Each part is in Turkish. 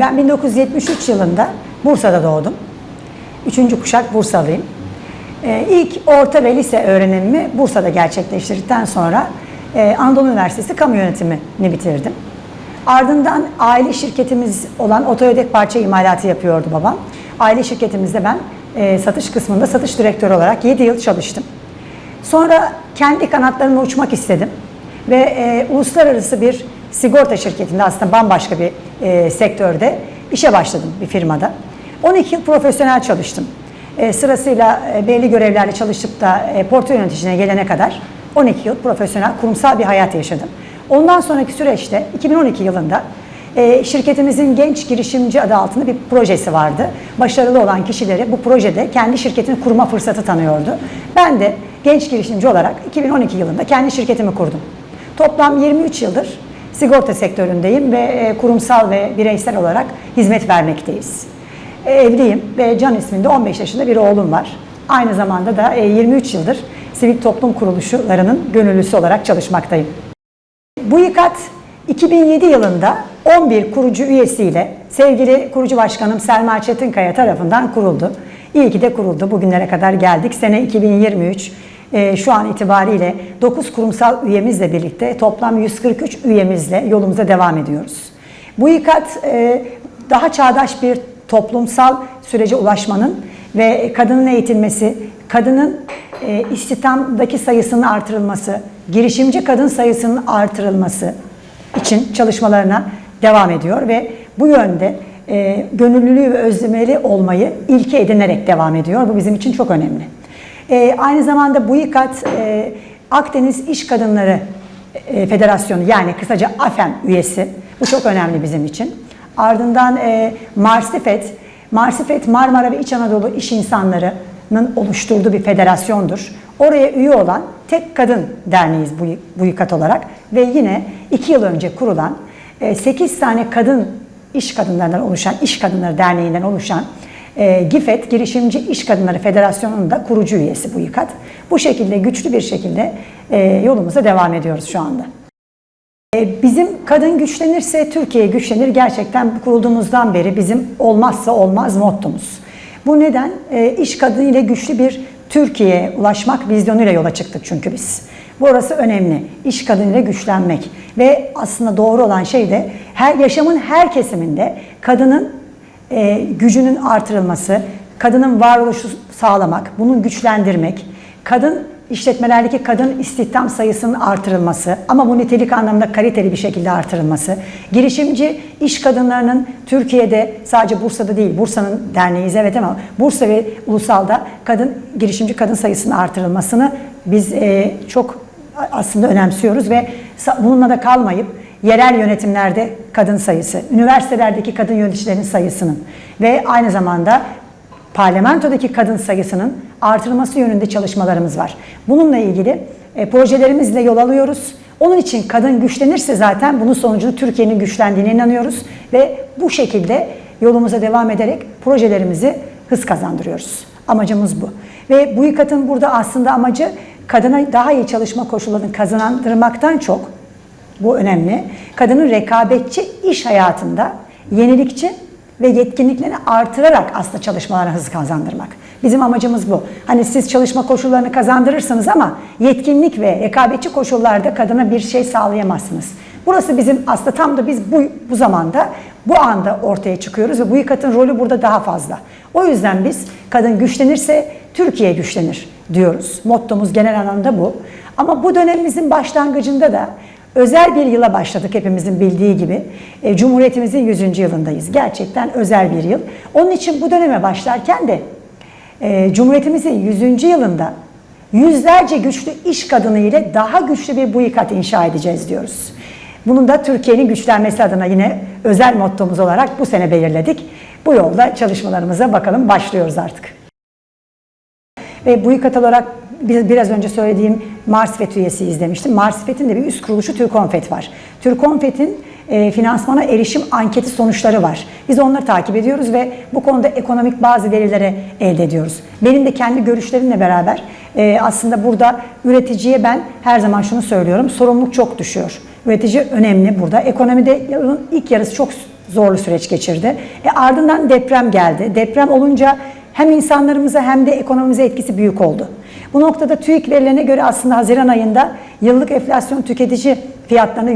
ben 1973 yılında Bursa'da doğdum. Üçüncü kuşak Bursalıyım. Ee, ilk orta ve lise öğrenimimi Bursa'da gerçekleştirdikten sonra e, Anadolu Üniversitesi Kamu Yönetimi'ni bitirdim. Ardından aile şirketimiz olan otoyedek parça imalatı yapıyordu babam. Aile şirketimizde ben e, satış kısmında satış direktörü olarak 7 yıl çalıştım. Sonra kendi kanatlarımla uçmak istedim ve e, uluslararası bir sigorta şirketinde aslında bambaşka bir e, sektörde işe başladım bir firmada. 12 yıl profesyonel çalıştım. E, sırasıyla e, belli görevlerle çalışıp da e, portföy yöneticine gelene kadar 12 yıl profesyonel kurumsal bir hayat yaşadım. Ondan sonraki süreçte 2012 yılında e, şirketimizin genç girişimci adı altında bir projesi vardı. Başarılı olan kişileri bu projede kendi şirketini kurma fırsatı tanıyordu. Ben de genç girişimci olarak 2012 yılında kendi şirketimi kurdum. Toplam 23 yıldır sigorta sektöründeyim ve e, kurumsal ve bireysel olarak hizmet vermekteyiz. E, Evliyim ve Can isminde 15 yaşında bir oğlum var. Aynı zamanda da e, 23 yıldır sivil toplum kuruluşlarının gönüllüsü olarak çalışmaktayım. Bu yıkat 2007 yılında 11 kurucu üyesiyle sevgili kurucu başkanım Selma Çetinkaya tarafından kuruldu. İyi ki de kuruldu. Bugünlere kadar geldik. Sene 2023 e, şu an itibariyle 9 kurumsal üyemizle birlikte toplam 143 üyemizle yolumuza devam ediyoruz. Bu yıkat e, daha çağdaş bir toplumsal sürece ulaşmanın ve kadının eğitilmesi, kadının e, istihdamdaki sayısının artırılması, girişimci kadın sayısının artırılması için çalışmalarına devam ediyor ve bu yönde e, gönüllülüğü ve özlemeli olmayı ilke edinerek devam ediyor. Bu bizim için çok önemli. E, aynı zamanda yıkat e, Akdeniz İş Kadınları e, Federasyonu yani kısaca AFEM üyesi. Bu çok önemli bizim için. Ardından e, Marsifet, Marsifet Marmara ve İç Anadolu iş insanlarının oluşturduğu bir federasyondur. Oraya üye olan tek kadın derneğiz bu, yıkat olarak ve yine iki yıl önce kurulan e, 8 tane kadın iş kadınlarından oluşan, iş kadınları derneğinden oluşan e, GİFET Girişimci İş Kadınları Federasyonu'nun da kurucu üyesi bu yıkat. Bu şekilde güçlü bir şekilde e, yolumuza devam ediyoruz şu anda. E, Bizim kadın güçlenirse Türkiye güçlenir. Gerçekten kurulduğumuzdan beri bizim olmazsa olmaz mottomuz. Bu neden? E, iş kadını ile güçlü bir Türkiye'ye ulaşmak vizyonuyla yola çıktık çünkü biz. Burası önemli. İş kadınıyla güçlenmek ve aslında doğru olan şey de her yaşamın her kesiminde kadının e, gücünün artırılması, kadının varoluşu sağlamak, bunu güçlendirmek, kadın işletmelerdeki kadın istihdam sayısının artırılması ama bu nitelik anlamda kaliteli bir şekilde artırılması, girişimci iş kadınlarının Türkiye'de sadece Bursa'da değil, Bursa'nın derneğiyiz evet ama Bursa ve ulusalda kadın girişimci kadın sayısının artırılmasını biz e, çok aslında önemsiyoruz ve bununla da kalmayıp yerel yönetimlerde kadın sayısı, üniversitelerdeki kadın yöneticilerin sayısının ve aynı zamanda parlamentodaki kadın sayısının artırılması yönünde çalışmalarımız var. Bununla ilgili e, projelerimizle yol alıyoruz. Onun için kadın güçlenirse zaten bunun sonucunda Türkiye'nin güçlendiğine inanıyoruz ve bu şekilde yolumuza devam ederek projelerimizi hız kazandırıyoruz. Amacımız bu. Ve bu yıkatın burada aslında amacı kadına daha iyi çalışma koşullarını kazandırmaktan çok bu önemli. Kadının rekabetçi iş hayatında yenilikçi ve yetkinliklerini artırarak aslında çalışmalarına hız kazandırmak. Bizim amacımız bu. Hani siz çalışma koşullarını kazandırırsınız ama yetkinlik ve rekabetçi koşullarda kadına bir şey sağlayamazsınız. Burası bizim aslında tam da biz bu, bu zamanda bu anda ortaya çıkıyoruz ve bu yıkatın rolü burada daha fazla. O yüzden biz kadın güçlenirse Türkiye güçlenir diyoruz. Mottomuz genel anlamda bu. Ama bu dönemimizin başlangıcında da özel bir yıla başladık hepimizin bildiği gibi. E, Cumhuriyetimizin 100. yılındayız. Gerçekten özel bir yıl. Onun için bu döneme başlarken de e, Cumhuriyetimizin 100. yılında yüzlerce güçlü iş kadını ile daha güçlü bir buyikat inşa edeceğiz diyoruz. Bunun da Türkiye'nin güçlenmesi adına yine özel mottomuz olarak bu sene belirledik. Bu yolda çalışmalarımıza bakalım başlıyoruz artık. Ve bu yıkat olarak biraz önce söylediğim Marsfet üyesiyiz demiştim. Marsfet'in de bir üst kuruluşu Türkonfet var. Türkonfet'in e, finansmana erişim anketi sonuçları var. Biz onları takip ediyoruz ve bu konuda ekonomik bazı verilere elde ediyoruz. Benim de kendi görüşlerimle beraber e, aslında burada üreticiye ben her zaman şunu söylüyorum. Sorumluluk çok düşüyor. Üretici önemli burada. Ekonomide ilk yarısı çok zorlu süreç geçirdi. E ardından deprem geldi. Deprem olunca hem insanlarımıza hem de ekonomimize etkisi büyük oldu. Bu noktada TÜİK verilerine göre aslında Haziran ayında yıllık enflasyon tüketici fiyatlarında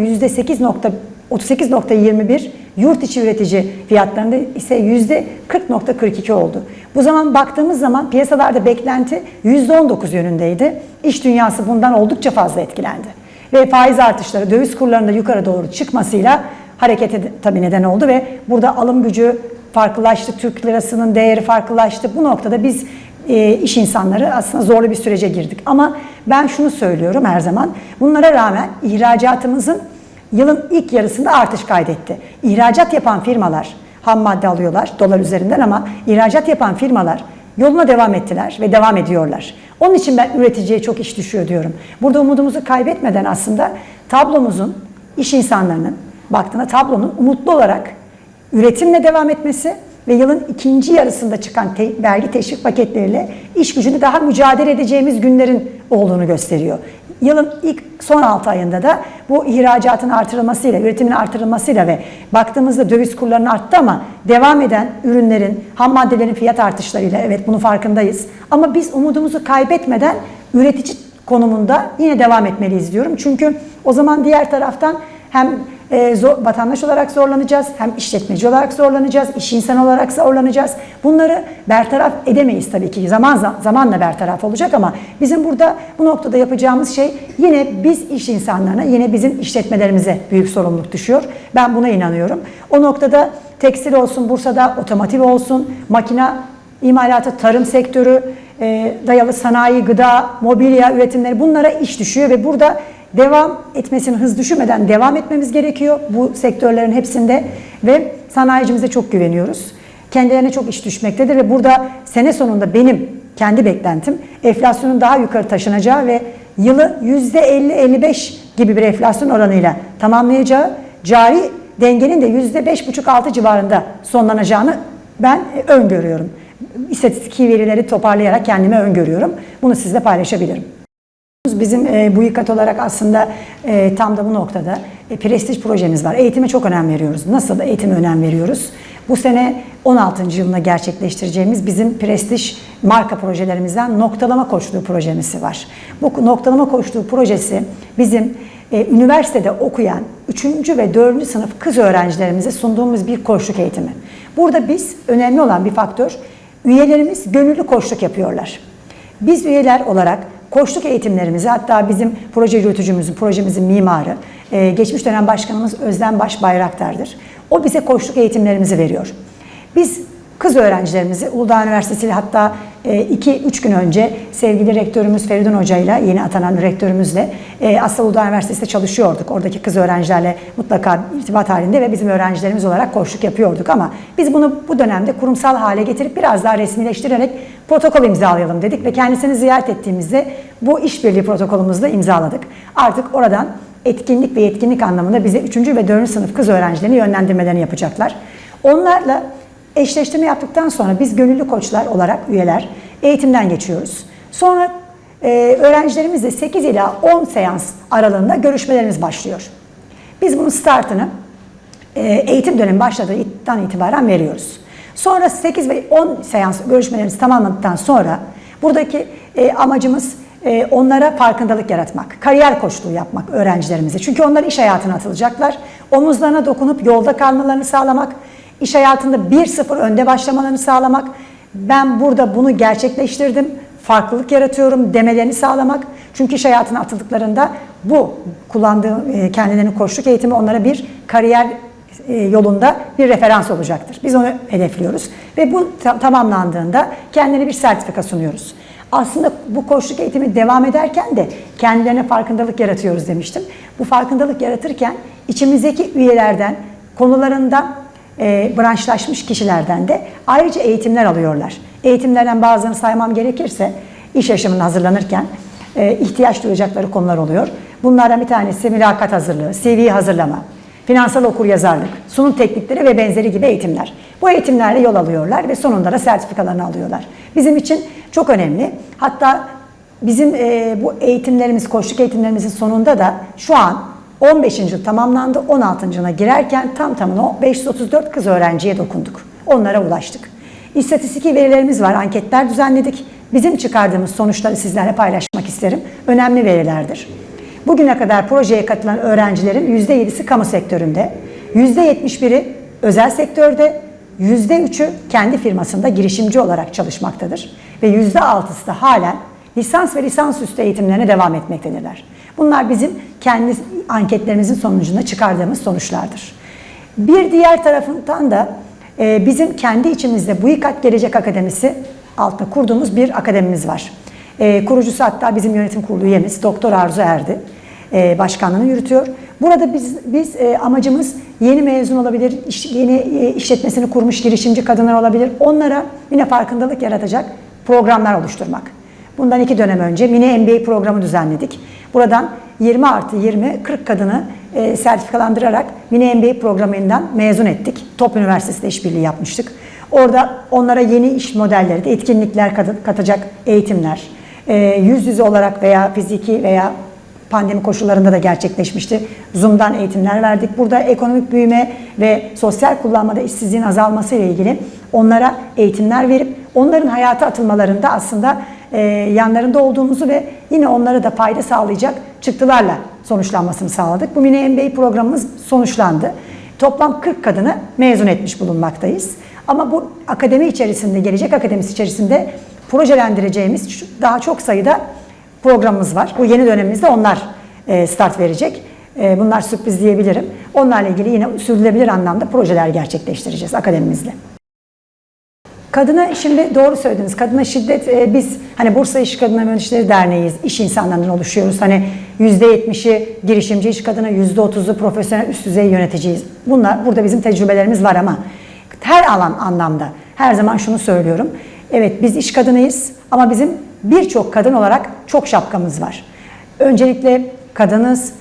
%38.21, yurt içi üretici fiyatlarında ise %40.42 oldu. Bu zaman baktığımız zaman piyasalarda beklenti %19 yönündeydi. İş dünyası bundan oldukça fazla etkilendi. Ve faiz artışları döviz kurlarında yukarı doğru çıkmasıyla harekete tabii neden oldu ve burada alım gücü farklılaştı, Türk lirasının değeri farklılaştı. Bu noktada biz e, iş insanları aslında zorlu bir sürece girdik. Ama ben şunu söylüyorum her zaman, bunlara rağmen ihracatımızın yılın ilk yarısında artış kaydetti. İhracat yapan firmalar ham madde alıyorlar dolar üzerinden ama ihracat yapan firmalar yoluna devam ettiler ve devam ediyorlar. Onun için ben üreticiye çok iş düşüyor diyorum. Burada umudumuzu kaybetmeden aslında tablomuzun, iş insanlarının baktığında tablonun umutlu olarak üretimle devam etmesi ve yılın ikinci yarısında çıkan te- vergi teşvik paketleriyle iş gücünü daha mücadele edeceğimiz günlerin olduğunu gösteriyor. Yılın ilk son 6 ayında da bu ihracatın artırılmasıyla, üretimin artırılmasıyla ve baktığımızda döviz kurlarının arttı ama devam eden ürünlerin, ham maddelerin fiyat artışlarıyla evet bunun farkındayız. Ama biz umudumuzu kaybetmeden üretici konumunda yine devam etmeliyiz diyorum. Çünkü o zaman diğer taraftan hem e, zor, vatandaş olarak zorlanacağız, hem işletmeci olarak zorlanacağız, iş insanı olarak zorlanacağız. Bunları bertaraf edemeyiz tabii ki. Zaman zamanla bertaraf olacak ama bizim burada bu noktada yapacağımız şey yine biz iş insanlarına, yine bizim işletmelerimize büyük sorumluluk düşüyor. Ben buna inanıyorum. O noktada tekstil olsun, Bursa'da otomotiv olsun, makina imalatı, tarım sektörü, e, dayalı sanayi, gıda, mobilya üretimleri bunlara iş düşüyor ve burada devam etmesini hız düşürmeden devam etmemiz gerekiyor bu sektörlerin hepsinde ve sanayicimize çok güveniyoruz. Kendilerine çok iş düşmektedir ve burada sene sonunda benim kendi beklentim enflasyonun daha yukarı taşınacağı ve yılı %50-55 gibi bir enflasyon oranıyla tamamlayacağı, cari dengenin de %5,5-6 civarında sonlanacağını ben öngörüyorum. İstatistiki verileri toparlayarak kendime öngörüyorum. Bunu sizle paylaşabilirim. Bizim e, bu yıkat olarak aslında e, tam da bu noktada e, prestij projemiz var. Eğitime çok önem veriyoruz. Nasıl eğitime önem veriyoruz? Bu sene 16. yılına gerçekleştireceğimiz bizim prestij marka projelerimizden noktalama koçluğu projesi var. Bu noktalama koçluğu projesi bizim e, üniversitede okuyan 3. ve 4. sınıf kız öğrencilerimize sunduğumuz bir koçluk eğitimi. Burada biz önemli olan bir faktör üyelerimiz gönüllü koçluk yapıyorlar. Biz üyeler olarak koçluk eğitimlerimizi hatta bizim proje yürütücümüzün, projemizin mimarı, e, geçmiş dönem başkanımız Özlem Baş Bayraktar'dır. O bize koçluk eğitimlerimizi veriyor. Biz kız öğrencilerimizi Uludağ Üniversitesi ile hatta 2-3 gün önce sevgili rektörümüz Feridun Hoca ile yeni atanan rektörümüzle e, aslında Uludağ Üniversitesi'nde çalışıyorduk. Oradaki kız öğrencilerle mutlaka irtibat halinde ve bizim öğrencilerimiz olarak koçluk yapıyorduk ama biz bunu bu dönemde kurumsal hale getirip biraz daha resmileştirerek protokol imzalayalım dedik ve kendisini ziyaret ettiğimizde bu işbirliği protokolümüzde imzaladık. Artık oradan etkinlik ve yetkinlik anlamında bize 3. ve 4. sınıf kız öğrencilerini yönlendirmelerini yapacaklar. Onlarla eşleştirme yaptıktan sonra biz gönüllü koçlar olarak üyeler eğitimden geçiyoruz. Sonra e, öğrencilerimizle 8 ila 10 seans aralığında görüşmelerimiz başlıyor. Biz bunun startını e, eğitim dönemi başladığından itibaren veriyoruz. Sonra 8 ve 10 seans görüşmelerimizi tamamladıktan sonra buradaki e, amacımız e, onlara farkındalık yaratmak, kariyer koçluğu yapmak öğrencilerimize. Çünkü onlar iş hayatına atılacaklar. Omuzlarına dokunup yolda kalmalarını sağlamak, iş hayatında 1-0 önde başlamalarını sağlamak. Ben burada bunu gerçekleştirdim, farklılık yaratıyorum demelerini sağlamak. Çünkü iş hayatına atıldıklarında bu kullandığı e, kendilerinin koçluk eğitimi onlara bir kariyer yolunda bir referans olacaktır. Biz onu hedefliyoruz ve bu ta- tamamlandığında kendine bir sertifika sunuyoruz. Aslında bu koçluk eğitimi devam ederken de kendilerine farkındalık yaratıyoruz demiştim. Bu farkındalık yaratırken içimizdeki üyelerden, konularında e, branşlaşmış kişilerden de ayrıca eğitimler alıyorlar. Eğitimlerden bazılarını saymam gerekirse iş yaşamına hazırlanırken e, ihtiyaç duyacakları konular oluyor. Bunlardan bir tanesi mülakat hazırlığı, CV hazırlama, finansal okuryazarlık, sunum teknikleri ve benzeri gibi eğitimler. Bu eğitimlerle yol alıyorlar ve sonunda da sertifikalarını alıyorlar. Bizim için çok önemli. Hatta bizim e, bu eğitimlerimiz, koçluk eğitimlerimizin sonunda da şu an 15. yıl tamamlandı. 16. yılına girerken tam tamına 534 kız öğrenciye dokunduk. Onlara ulaştık. İstatistiki verilerimiz var. Anketler düzenledik. Bizim çıkardığımız sonuçları sizlerle paylaşmak isterim. Önemli verilerdir. Bugüne kadar projeye katılan öğrencilerin %7'si kamu sektöründe, %71'i özel sektörde, %3'ü kendi firmasında girişimci olarak çalışmaktadır ve %6'sı da halen lisans ve lisansüstü eğitimlerine devam etmektedirler. Bunlar bizim kendi anketlerimizin sonucunda çıkardığımız sonuçlardır. Bir diğer tarafından da e, bizim kendi içimizde bu Gelecek Akademisi altında kurduğumuz bir akademimiz var. E, kurucusu hatta bizim yönetim kurulu üyemiz Doktor Arzu Erdi e, başkanlığını yürütüyor. Burada biz biz e, amacımız yeni mezun olabilir, iş- yeni e, işletmesini kurmuş girişimci kadınlar olabilir. Onlara yine farkındalık yaratacak programlar oluşturmak. Bundan iki dönem önce mini MBA programı düzenledik. Buradan 20 artı 20, 40 kadını e, sertifikalandırarak mini MBA programından mezun ettik. Top Üniversitesi'de işbirliği yapmıştık. Orada onlara yeni iş modelleri, de etkinlikler kat- katacak eğitimler, e, yüz yüze olarak veya fiziki veya pandemi koşullarında da gerçekleşmişti. Zoom'dan eğitimler verdik. Burada ekonomik büyüme ve sosyal kullanmada işsizliğin azalması ile ilgili onlara eğitimler verip onların hayata atılmalarında aslında e, yanlarında olduğumuzu ve yine onlara da fayda sağlayacak çıktılarla sonuçlanmasını sağladık. Bu mini MBA programımız sonuçlandı. Toplam 40 kadını mezun etmiş bulunmaktayız. Ama bu akademi içerisinde, gelecek akademisi içerisinde projelendireceğimiz daha çok sayıda programımız var. Bu yeni dönemimizde onlar e, start verecek. E, Bunlar sürpriz diyebilirim. Onlarla ilgili yine sürdürülebilir anlamda projeler gerçekleştireceğiz akademimizle. Kadına şimdi doğru söylediniz. Kadına şiddet e, biz hani Bursa İş Kadına Mühendisleri Derneği'yiz. İş insanlarından oluşuyoruz. Hani %70'i girişimci iş kadına, %30'u profesyonel üst düzey yöneticiyiz. Bunlar burada bizim tecrübelerimiz var ama her alan anlamda her zaman şunu söylüyorum. Evet biz iş kadınıyız ama bizim birçok kadın olarak çok şapkamız var. Öncelikle kadınız,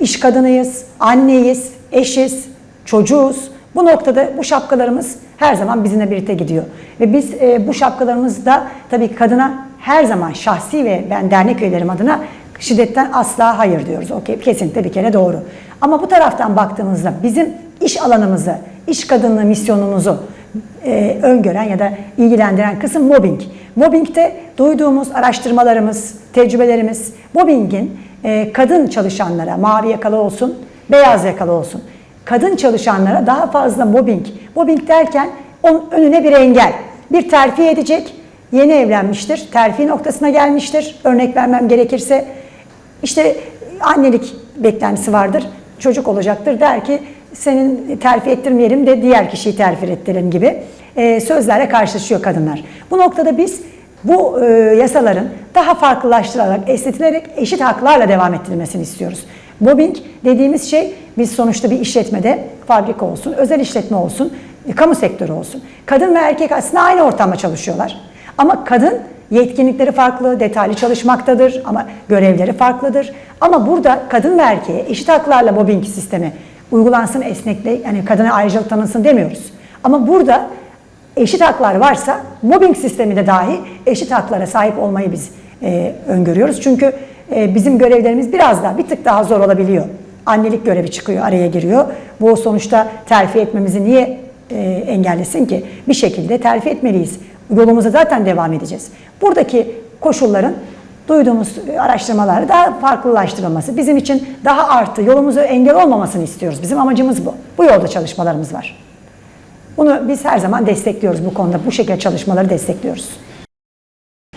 iş kadınıyız, anneyiz, eşiz, çocuğuz. Bu noktada bu şapkalarımız her zaman bizimle birlikte gidiyor. Ve biz e, bu şapkalarımızda tabii kadına her zaman şahsi ve ben dernek üyelerim adına şiddetten asla hayır diyoruz. Okey, kesinlikle bir kere doğru. Ama bu taraftan baktığımızda bizim iş alanımızı, iş kadınlığı misyonumuzu e, öngören ya da ilgilendiren kısım mobbing. Mobbingde duyduğumuz araştırmalarımız, tecrübelerimiz, mobbingin e, kadın çalışanlara, mavi yakalı olsun, beyaz yakalı olsun, kadın çalışanlara daha fazla mobbing. Mobbing derken onun önüne bir engel. Bir terfi edecek, yeni evlenmiştir, terfi noktasına gelmiştir. Örnek vermem gerekirse işte annelik beklentisi vardır, çocuk olacaktır der ki senin terfi ettirmeyelim de diğer kişiyi terfi ettirelim gibi e, sözlerle karşılaşıyor kadınlar. Bu noktada biz bu e, yasaların daha farklılaştırılarak, esnetilerek eşit haklarla devam ettirilmesini istiyoruz. Mobbing dediğimiz şey biz sonuçta bir işletmede fabrika olsun, özel işletme olsun, e, kamu sektörü olsun. Kadın ve erkek aslında aynı ortamda çalışıyorlar. Ama kadın yetkinlikleri farklı, detaylı çalışmaktadır ama görevleri farklıdır. Ama burada kadın ve erkeğe eşit haklarla mobbing sistemi uygulansın, esnekle yani kadına ayrıcalık tanınsın demiyoruz. Ama burada eşit haklar varsa mobbing sistemi de dahi eşit haklara sahip olmayı biz e, öngörüyoruz. Çünkü e, bizim görevlerimiz biraz daha bir tık daha zor olabiliyor. Annelik görevi çıkıyor, araya giriyor. Bu sonuçta terfi etmemizi niye e, engellesin ki? Bir şekilde terfi etmeliyiz. Yolumuza zaten devam edeceğiz. Buradaki koşulların duyduğumuz araştırmalarda farklılaştırılması, bizim için daha arttı, yolumuza engel olmamasını istiyoruz. Bizim amacımız bu. Bu yolda çalışmalarımız var. Bunu biz her zaman destekliyoruz bu konuda. Bu şekilde çalışmaları destekliyoruz.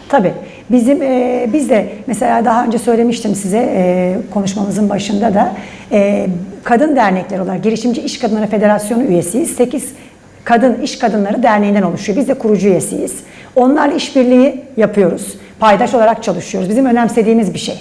Tabii. Bizim e, biz de mesela daha önce söylemiştim size e, konuşmamızın başında da e, kadın dernekleri olarak Girişimci İş Kadınları Federasyonu üyesiyiz. 8 Kadın İş Kadınları Derneği'nden oluşuyor. Biz de kurucu üyesiyiz. Onlarla işbirliği yapıyoruz. Paydaş olarak çalışıyoruz. Bizim önemsediğimiz bir şey.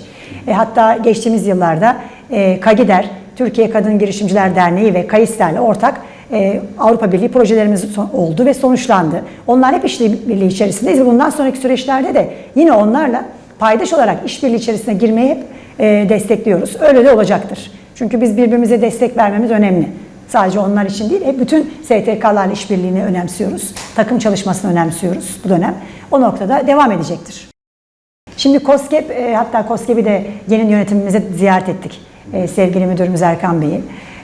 E, hatta geçtiğimiz yıllarda e, KAGİDER, Türkiye Kadın Girişimciler Derneği ve KAİS'lerle ortak e, Avrupa Birliği projelerimiz oldu ve sonuçlandı. Onlar hep işbirliği içerisindeyiz ve bundan sonraki süreçlerde de yine onlarla paydaş olarak işbirliği içerisine girmeyi hep e, destekliyoruz. Öyle de olacaktır. Çünkü biz birbirimize destek vermemiz önemli. Sadece onlar için değil, hep bütün STK'larla işbirliğini önemsiyoruz. Takım çalışmasını önemsiyoruz bu dönem. O noktada devam edecektir. Şimdi COSGAP, e, hatta COSGAP'i de yeni yönetimimize ziyaret ettik. e, sevgili müdürümüz Erkan Bey'i.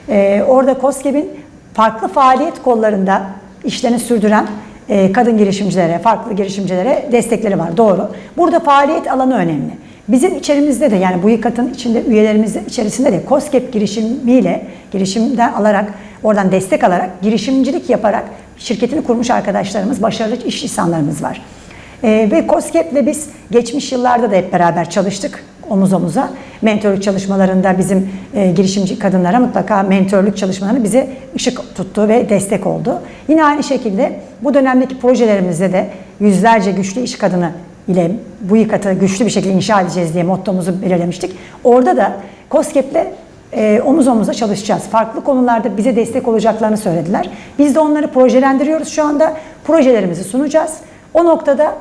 E, orada COSGAP'in farklı faaliyet kollarında işlerini sürdüren e, kadın girişimcilere, farklı girişimcilere destekleri var. Doğru. Burada faaliyet alanı önemli. Bizim içerimizde de yani bu yıkatın içinde üyelerimizin içerisinde de COSGAP girişimiyle girişimden alarak oradan destek alarak girişimcilik yaparak şirketini kurmuş arkadaşlarımız, başarılı iş insanlarımız var. Ee, ve COSGAP'le biz geçmiş yıllarda da hep beraber çalıştık omuz omuza. Mentörlük çalışmalarında bizim e, girişimci kadınlara mutlaka mentörlük çalışmalarını bize ışık tuttu ve destek oldu. Yine aynı şekilde bu dönemdeki projelerimizde de yüzlerce güçlü iş kadını ile bu yıkatı güçlü bir şekilde inşa edeceğiz diye mottomuzu belirlemiştik. Orada da COSGAP'le e, omuz omuza çalışacağız. Farklı konularda bize destek olacaklarını söylediler. Biz de onları projelendiriyoruz şu anda. Projelerimizi sunacağız. O noktada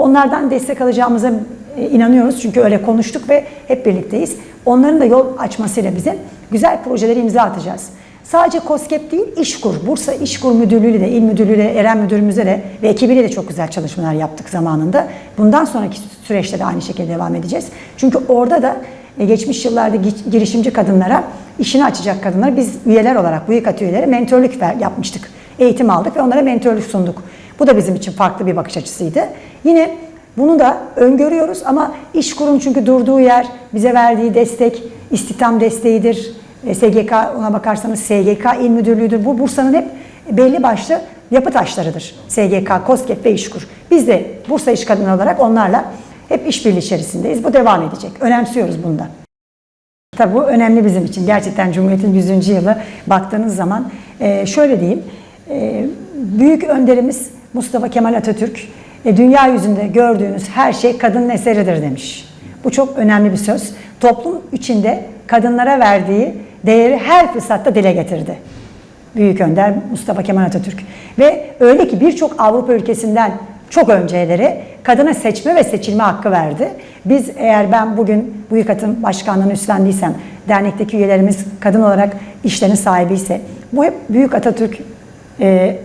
onlardan destek alacağımıza e, inanıyoruz. Çünkü öyle konuştuk ve hep birlikteyiz. Onların da yol açmasıyla bize güzel projeleri imza atacağız. Sadece COSGAP değil, İşkur, Bursa İşkur Müdürlüğü de, İl Müdürlüğü de, Eren Müdürümüze de ve ekibiyle de çok güzel çalışmalar yaptık zamanında. Bundan sonraki süreçte de aynı şekilde devam edeceğiz. Çünkü orada da e, geçmiş yıllarda gi- girişimci kadınlara, işini açacak kadınlara biz üyeler olarak, bu yıkat üyeleri mentörlük ver, yapmıştık. Eğitim aldık ve onlara mentörlük sunduk. Bu da bizim için farklı bir bakış açısıydı. Yine bunu da öngörüyoruz ama iş kurum çünkü durduğu yer, bize verdiği destek, istihdam desteğidir. E, SGK ona bakarsanız SGK İl Müdürlüğü'dür. Bu Bursa'nın hep belli başlı yapı taşlarıdır. SGK, KOSGEB ve İşkur. Biz de Bursa İş Kadını olarak onlarla hep işbirliği içerisindeyiz. Bu devam edecek. Önemsiyoruz bunda. Tabii bu önemli bizim için. Gerçekten Cumhuriyet'in 100. yılı baktığınız zaman e, şöyle diyeyim. e, büyük önderimiz Mustafa Kemal Atatürk e, dünya yüzünde gördüğünüz her şey kadının eseridir demiş. Bu çok önemli bir söz. Toplum içinde kadınlara verdiği değeri her fırsatta dile getirdi. Büyük önder Mustafa Kemal Atatürk. Ve öyle ki birçok Avrupa ülkesinden çok önceleri kadına seçme ve seçilme hakkı verdi. Biz eğer ben bugün bu yıkatın başkanlığını üstlendiysem, dernekteki üyelerimiz kadın olarak işlerin sahibiyse, bu hep Büyük Atatürk e,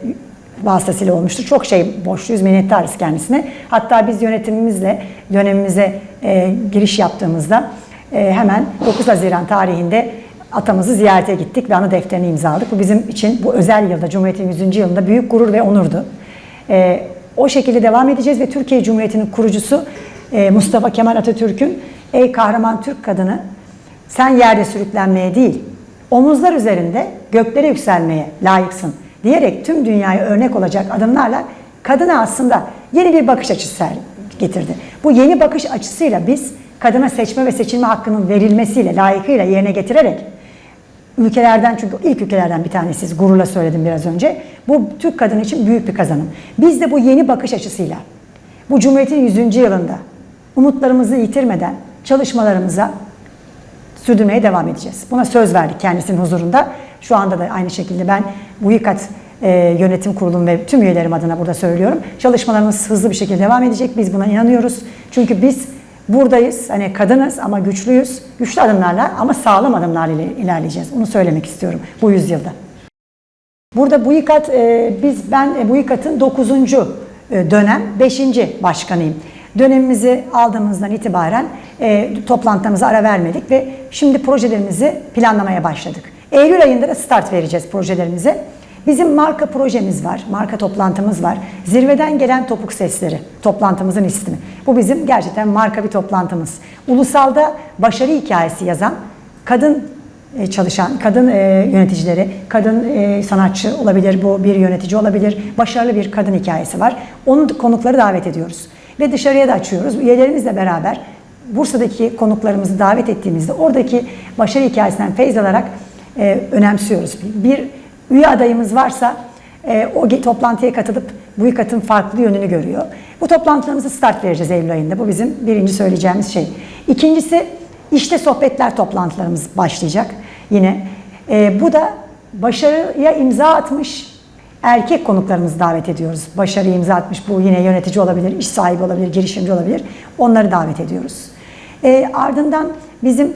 vasıtasıyla olmuştur. Çok şey borçluyuz, minnettarız kendisine. Hatta biz yönetimimizle dönemimize e, giriş yaptığımızda e, hemen 9 Haziran tarihinde atamızı ziyarete gittik ve anı defterini imzaladık. Bu bizim için bu özel yılda, Cumhuriyet'in 100. yılında büyük gurur ve onurdu. E, o şekilde devam edeceğiz ve Türkiye Cumhuriyeti'nin kurucusu e, Mustafa Kemal Atatürk'ün Ey kahraman Türk kadını sen yerde sürüklenmeye değil omuzlar üzerinde göklere yükselmeye layıksın diyerek tüm dünyaya örnek olacak adımlarla kadına aslında yeni bir bakış açısı getirdi. Bu yeni bakış açısıyla biz kadına seçme ve seçilme hakkının verilmesiyle, layıkıyla yerine getirerek ülkelerden çünkü ilk ülkelerden bir tanesiyiz gururla söyledim biraz önce. Bu Türk kadını için büyük bir kazanım. Biz de bu yeni bakış açısıyla bu Cumhuriyet'in 100. yılında umutlarımızı yitirmeden çalışmalarımıza sürdürmeye devam edeceğiz. Buna söz verdik kendisinin huzurunda. Şu anda da aynı şekilde ben bu YİKAT e, yönetim kurulum ve tüm üyelerim adına burada söylüyorum. Çalışmalarımız hızlı bir şekilde devam edecek. Biz buna inanıyoruz. Çünkü biz buradayız. Hani kadınız ama güçlüyüz. Güçlü adımlarla ama sağlam adımlarla ile- ilerleyeceğiz. Onu söylemek istiyorum bu yüzyılda. Burada bu yıkat, e, biz ben e, bu yıkatın 9. e, dönem 5. başkanıyım. Dönemimizi aldığımızdan itibaren e, toplantılarımıza ara vermedik ve şimdi projelerimizi planlamaya başladık. Eylül ayında da start vereceğiz projelerimize. Bizim marka projemiz var, marka toplantımız var. Zirveden gelen topuk sesleri toplantımızın ismi. Bu bizim gerçekten marka bir toplantımız. Ulusalda başarı hikayesi yazan kadın e, çalışan kadın e, yöneticileri, kadın e, sanatçı olabilir, bu bir yönetici olabilir, başarılı bir kadın hikayesi var. Onun konukları davet ediyoruz. Ve dışarıya da açıyoruz. Üyelerimizle beraber Bursa'daki konuklarımızı davet ettiğimizde oradaki başarı hikayesinden feyz alarak e, önemsiyoruz. Bir üye adayımız varsa e, o toplantıya katılıp bu yıkatın farklı yönünü görüyor. Bu toplantılarımıza start vereceğiz Eylül ayında. Bu bizim birinci söyleyeceğimiz şey. İkincisi işte sohbetler toplantılarımız başlayacak yine. E, bu da başarıya imza atmış erkek konuklarımızı davet ediyoruz. Başarıya imza atmış bu yine yönetici olabilir, iş sahibi olabilir, girişimci olabilir. Onları davet ediyoruz. E, ardından bizim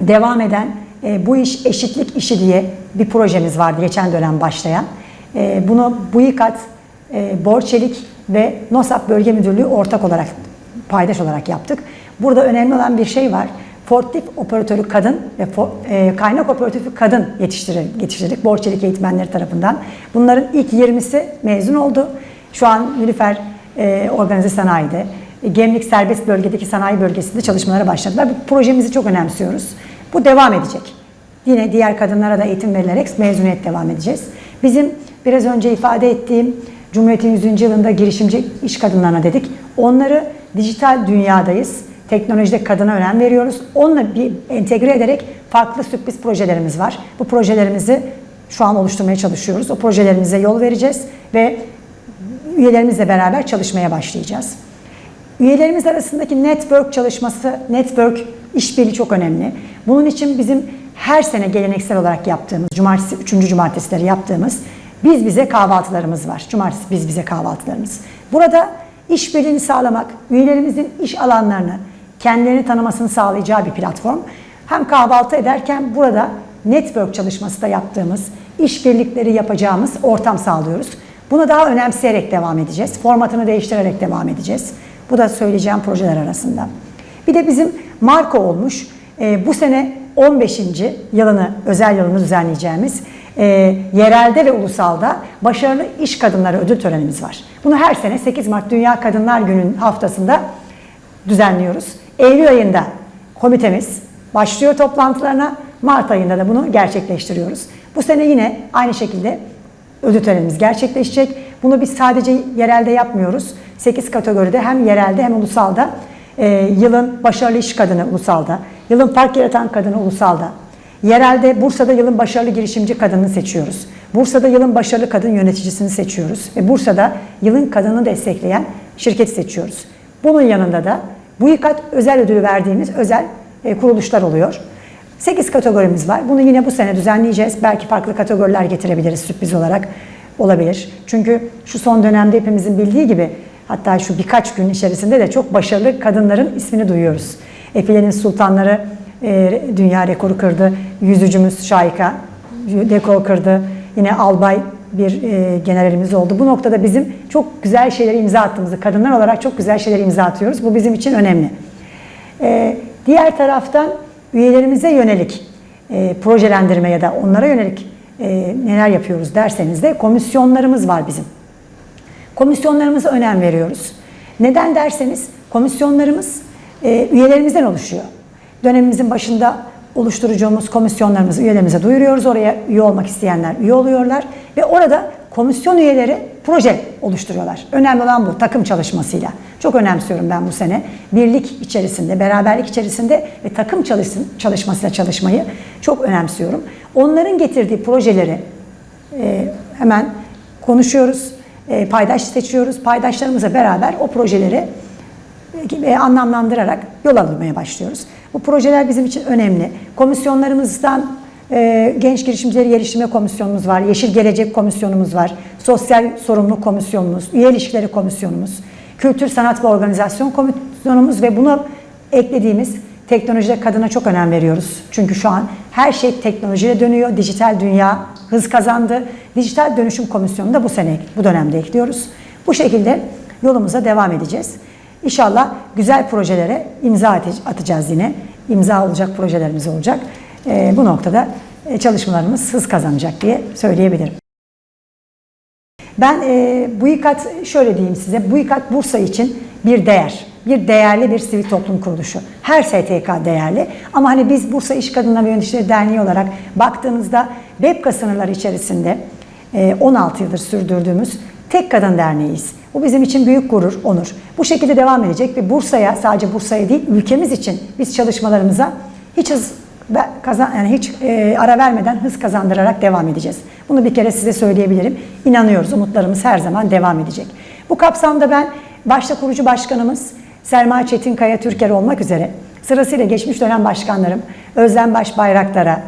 devam eden e, bu iş eşitlik işi diye bir projemiz vardı geçen dönem başlayan. E, bunu BUİKAT, e, Borçelik ve NOSAP Bölge Müdürlüğü ortak olarak, paydaş olarak yaptık. Burada önemli olan bir şey var. Forklift operatörü kadın ve fo- e, kaynak operatörü kadın yetiştirir, yetiştirdik Borçelik eğitmenleri tarafından. Bunların ilk 20'si mezun oldu. Şu an Nilüfer e, Organize Sanayi'de, e, Gemlik Serbest Bölgedeki Sanayi Bölgesi'nde çalışmalara başladılar. Bu projemizi çok önemsiyoruz. Bu devam edecek. Yine diğer kadınlara da eğitim verilerek mezuniyet devam edeceğiz. Bizim biraz önce ifade ettiğim Cumhuriyet'in 100. yılında girişimci iş kadınlarına dedik. Onları dijital dünyadayız. Teknolojide kadına önem veriyoruz. Onunla bir entegre ederek farklı sürpriz projelerimiz var. Bu projelerimizi şu an oluşturmaya çalışıyoruz. O projelerimize yol vereceğiz ve üyelerimizle beraber çalışmaya başlayacağız. Üyelerimiz arasındaki network çalışması, network işbirliği çok önemli. Bunun için bizim her sene geleneksel olarak yaptığımız, cumartesi, üçüncü cumartesileri yaptığımız biz bize kahvaltılarımız var. Cumartesi biz bize kahvaltılarımız. Burada işbirliğini sağlamak, üyelerimizin iş alanlarını, kendilerini tanımasını sağlayacağı bir platform. Hem kahvaltı ederken burada network çalışması da yaptığımız, işbirlikleri yapacağımız ortam sağlıyoruz. Bunu daha önemseyerek devam edeceğiz. Formatını değiştirerek devam edeceğiz. Bu da söyleyeceğim projeler arasında. Bir de bizim marka olmuş, e, bu sene 15. yılını, özel yılını düzenleyeceğimiz e, yerelde ve ulusalda başarılı iş kadınları ödül törenimiz var. Bunu her sene 8 Mart Dünya Kadınlar Günü'nün haftasında düzenliyoruz. Eylül ayında komitemiz başlıyor toplantılarına, Mart ayında da bunu gerçekleştiriyoruz. Bu sene yine aynı şekilde ödül törenimiz gerçekleşecek. Bunu biz sadece yerelde yapmıyoruz. 8 kategoride hem yerelde hem ulusalda e, yılın başarılı iş kadını ulusalda, yılın fark yaratan kadını ulusalda, yerelde Bursa'da yılın başarılı girişimci kadını seçiyoruz. Bursa'da yılın başarılı kadın yöneticisini seçiyoruz ve Bursa'da yılın kadını destekleyen şirketi seçiyoruz. Bunun yanında da bu yıkat özel ödülü verdiğimiz özel e, kuruluşlar oluyor. 8 kategorimiz var. Bunu yine bu sene düzenleyeceğiz. Belki farklı kategoriler getirebiliriz sürpriz olarak olabilir. Çünkü şu son dönemde hepimizin bildiği gibi hatta şu birkaç gün içerisinde de çok başarılı kadınların ismini duyuyoruz. Efile'nin sultanları e, dünya rekoru kırdı. Yüzücümüz Şayka rekor kırdı. Yine albay bir e, generalimiz oldu. Bu noktada bizim çok güzel şeyleri imza attığımızı, kadınlar olarak çok güzel şeyleri imza atıyoruz. Bu bizim için önemli. E, diğer taraftan üyelerimize yönelik e, projelendirme ya da onlara yönelik e, neler yapıyoruz derseniz de komisyonlarımız var bizim. Komisyonlarımıza önem veriyoruz. Neden derseniz komisyonlarımız e, üyelerimizden oluşuyor. Dönemimizin başında oluşturacağımız komisyonlarımızı üyelerimize duyuruyoruz. Oraya üye olmak isteyenler üye oluyorlar ve orada komisyon üyeleri proje oluşturuyorlar. Önemli olan bu takım çalışmasıyla. Çok önemsiyorum ben bu sene. Birlik içerisinde, beraberlik içerisinde ve takım çalışsın, çalışmasıyla çalışmayı çok önemsiyorum. Onların getirdiği projeleri e, hemen konuşuyoruz, e, paydaş seçiyoruz. Paydaşlarımızla beraber o projeleri anlamlandırarak yol almaya başlıyoruz. Bu projeler bizim için önemli. Komisyonlarımızdan e, Genç Girişimcileri Geliştirme Komisyonumuz var, Yeşil Gelecek Komisyonumuz var, Sosyal Sorumluluk Komisyonumuz, Üye İlişkileri Komisyonumuz, Kültür, Sanat ve Organizasyon Komisyonumuz ve bunu eklediğimiz teknolojide kadına çok önem veriyoruz. Çünkü şu an her şey teknolojiye dönüyor, dijital dünya hız kazandı. Dijital Dönüşüm Komisyonu'nu da bu sene, bu dönemde ekliyoruz. Bu şekilde yolumuza devam edeceğiz. İnşallah güzel projelere imza atacağız yine. İmza olacak projelerimiz olacak. Ee, bu noktada e, çalışmalarımız hız kazanacak diye söyleyebilirim. Ben e, bu ikat şöyle diyeyim size, bu ikat Bursa için bir değer, bir değerli bir sivil toplum kuruluşu. Her STK değerli ama hani biz Bursa İş Kadınları ve Yöneticileri Derneği olarak baktığınızda BEPKA sınırları içerisinde e, 16 yıldır sürdürdüğümüz tek kadın derneğiyiz. Bu bizim için büyük gurur, onur. Bu şekilde devam edecek ve Bursa'ya, sadece Bursa'ya değil, ülkemiz için biz çalışmalarımıza hiç hız kazan yani hiç e, ara vermeden hız kazandırarak devam edeceğiz. Bunu bir kere size söyleyebilirim. İnanıyoruz, umutlarımız her zaman devam edecek. Bu kapsamda ben başta kurucu başkanımız Selma Çetinkaya Türker olmak üzere sırasıyla geçmiş dönem başkanlarım Özlem Baş Bayraktar'a,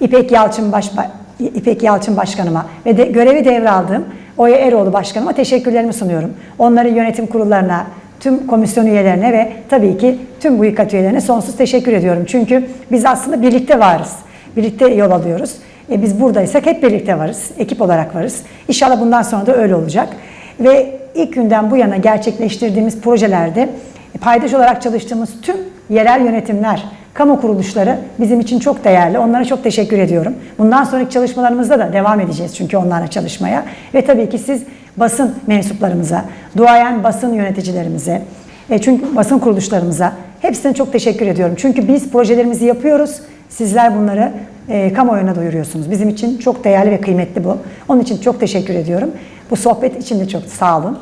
İpek Yalçın Baş İpek Yalçın Başkanıma ve de görevi devraldığım Oya Eroğlu Başkanıma teşekkürlerimi sunuyorum. Onların yönetim kurullarına, tüm komisyon üyelerine ve tabii ki tüm bu yıkat üyelerine sonsuz teşekkür ediyorum. Çünkü biz aslında birlikte varız. Birlikte yol alıyoruz. E biz buradaysak hep birlikte varız. Ekip olarak varız. İnşallah bundan sonra da öyle olacak. Ve ilk günden bu yana gerçekleştirdiğimiz projelerde paydaş olarak çalıştığımız tüm yerel yönetimler, kamu kuruluşları bizim için çok değerli. Onlara çok teşekkür ediyorum. Bundan sonraki çalışmalarımızda da devam edeceğiz çünkü onlarla çalışmaya. Ve tabii ki siz basın mensuplarımıza, duayen basın yöneticilerimize, e, çünkü basın kuruluşlarımıza hepsine çok teşekkür ediyorum. Çünkü biz projelerimizi yapıyoruz. Sizler bunları e, kamuoyuna duyuruyorsunuz. Bizim için çok değerli ve kıymetli bu. Onun için çok teşekkür ediyorum. Bu sohbet için de çok sağ olun.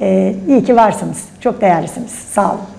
E, iyi ki varsınız. Çok değerlisiniz. Sağ olun.